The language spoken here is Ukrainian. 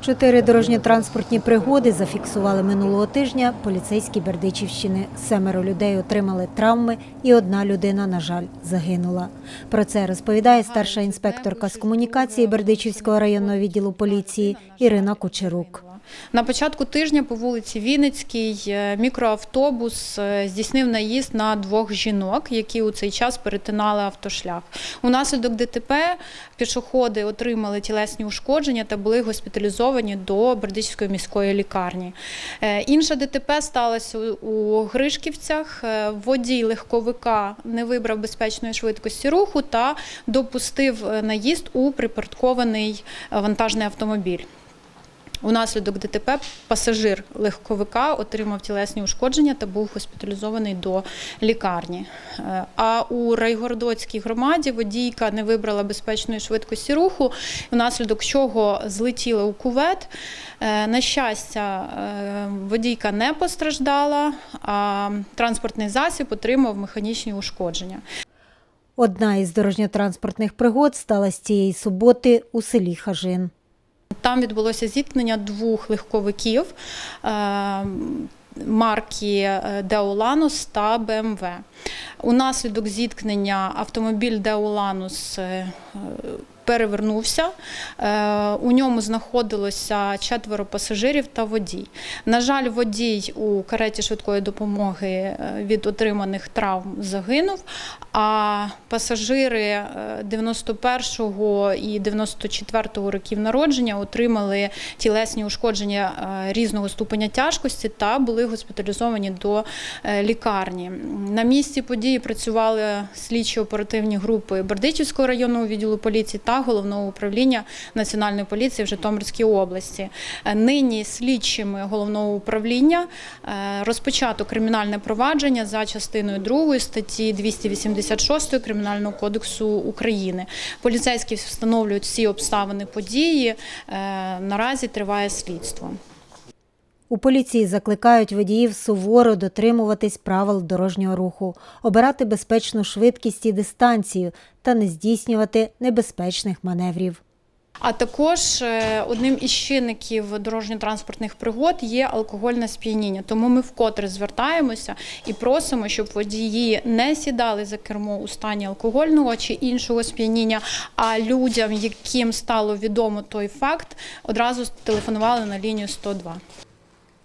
Чотири дорожньо-транспортні пригоди зафіксували минулого тижня поліцейські Бердичівщини. Семеро людей отримали травми і одна людина, на жаль, загинула. Про це розповідає старша інспекторка з комунікації Бердичівського районного відділу поліції Ірина Кучерук. На початку тижня по вулиці Вінницькій е, мікроавтобус е, здійснив наїзд на двох жінок, які у цей час перетинали автошлях. Унаслідок ДТП пішоходи отримали тілесні ушкодження та були госпіталізовані до Бердичівської міської лікарні. Е, Інша ДТП сталося у- Гришківцях. Водій легковика не вибрав безпечної швидкості руху та допустив наїзд у припаркований вантажний автомобіль. Унаслідок ДТП пасажир легковика отримав тілесні ушкодження та був госпіталізований до лікарні. Е, А у Райгородоцькій громаді водійка не вибрала безпечної швидкості руху, внаслідок чого злетіла у кувет. Е, На щастя, е, водійка не постраждала, а транспортний засіб отримав механічні ушкодження. Одна із дорожньо-транспортних пригод сталася цієї суботи у селі Хажин. Там відбулося зіткнення двох легковиків е, марки е, Деоланус та БМВ. Унаслідок зіткнення автомобіль Деоланус е, перевернувся. Е, У ньому знаходилося четверо пасажирів та водій. На жаль, водій у кареті швидкої допомоги е, від отриманих травм загинув, а пасажири е, 91-го і 94-го років народження отримали тілесні ушкодження е, різного ступеня тяжкості та були госпіталізовані до е, лікарні. На місці події працювали слідчі оперативні групи Бердичівського районного відділу поліції та головного управління Національної поліції в Житомирській області. Е, Нині слідчими головного управління е, розпочато кримінальне провадження за частиною 2 статті 286 Кримінального кодексу України. Поліцейські встановлюють всі обставини події. Е, Наразі триває слідство. У поліції закликають водіїв суворо дотримуватись правил дорожнього руху, обирати безпечну швидкість і дистанцію та не здійснювати небезпечних маневрів. А також е, одним із чинників дорожньо-транспортних пригод є алкогольне сп'яніння. Тому ми вкотре звертаємося і просимо, щоб водії не сідали за кермо у стані алкогольного чи іншого сп'яніння. А людям, яким стало відомо той факт, одразу телефонували на лінію 102.